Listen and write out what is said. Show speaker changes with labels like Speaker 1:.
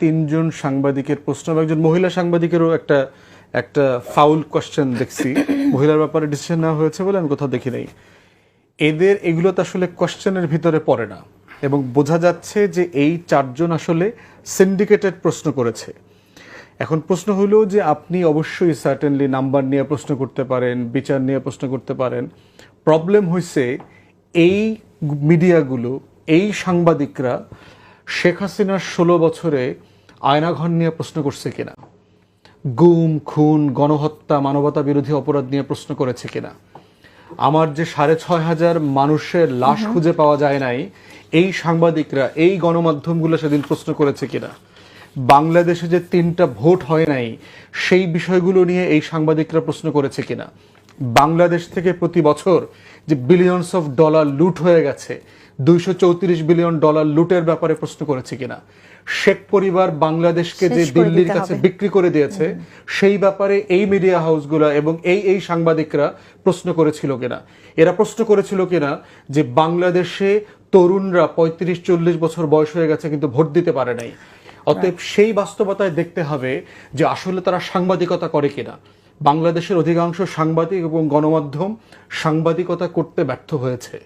Speaker 1: তিনজন সাংবাদিকের প্রশ্ন এবং একজন মহিলা সাংবাদিকেরও একটা একটা ফাউল কোয়েশ্চেন দেখছি। মহিলার ব্যাপারে ডিসিশন নেওয়া হয়েছে বলে আমি কোথাও দেখি নাই। এদের এগুলো তো আসলে কোশ্চেনের ভিতরে পড়ে না। এবং বোঝা যাচ্ছে যে এই চারজন আসলে সিন্ডিকেটেড প্রশ্ন করেছে। এখন প্রশ্ন হলো যে আপনি অবশ্যই সার্টেনলি নাম্বার নিয়ে প্রশ্ন করতে পারেন, বিচার নিয়ে প্রশ্ন করতে পারেন। প্রবলেম হয়েছে এই মিডিয়াগুলো এই সাংবাদিকরা শেখ হাসিনার ষোলো বছরে আয়নাঘর নিয়ে প্রশ্ন করছে কিনা? গুম খুন গণহত্যা মানবতা বিরোধী অপরাধ নিয়ে প্রশ্ন করেছে কিনা? আমার যে সাড়ে ছয় হাজার মানুষের লাশ খুঁজে পাওয়া যায় নাই এই সাংবাদিকরা এই গণমাধ্যমগুলো সেদিন প্রশ্ন করেছে কিনা? বাংলাদেশে যে তিনটা ভোট হয় নাই সেই বিষয়গুলো নিয়ে এই সাংবাদিকরা প্রশ্ন করেছে কিনা? বাংলাদেশ থেকে প্রতি বছর যে বিলিয়নস অফ ডলার লুট হয়ে গেছে দুইশো চৌত্রিশ বিলিয়ন ডলার লুটের ব্যাপারে প্রশ্ন করেছে কিনা। শেখ পরিবার বাংলাদেশকে যে দিল্লির কাছে বিক্রি করে দিয়েছে সেই ব্যাপারে এই মিডিয়া হাউসগুলো এবং এই এই সাংবাদিকরা প্রশ্ন করেছিল কিনা। এরা প্রশ্ন করেছিল কিনা যে বাংলাদেশে তরুণরা পঁয়ত্রিশ চল্লিশ বছর বয়স হয়ে গেছে কিন্তু ভোট দিতে পারে নাই। অতএব সেই বাস্তবতায় দেখতে হবে যে আসলে তারা সাংবাদিকতা করে কিনা। বাংলাদেশের অধিকাংশ সাংবাদিক এবং গণমাধ্যম সাংবাদিকতা করতে ব্যর্থ হয়েছে।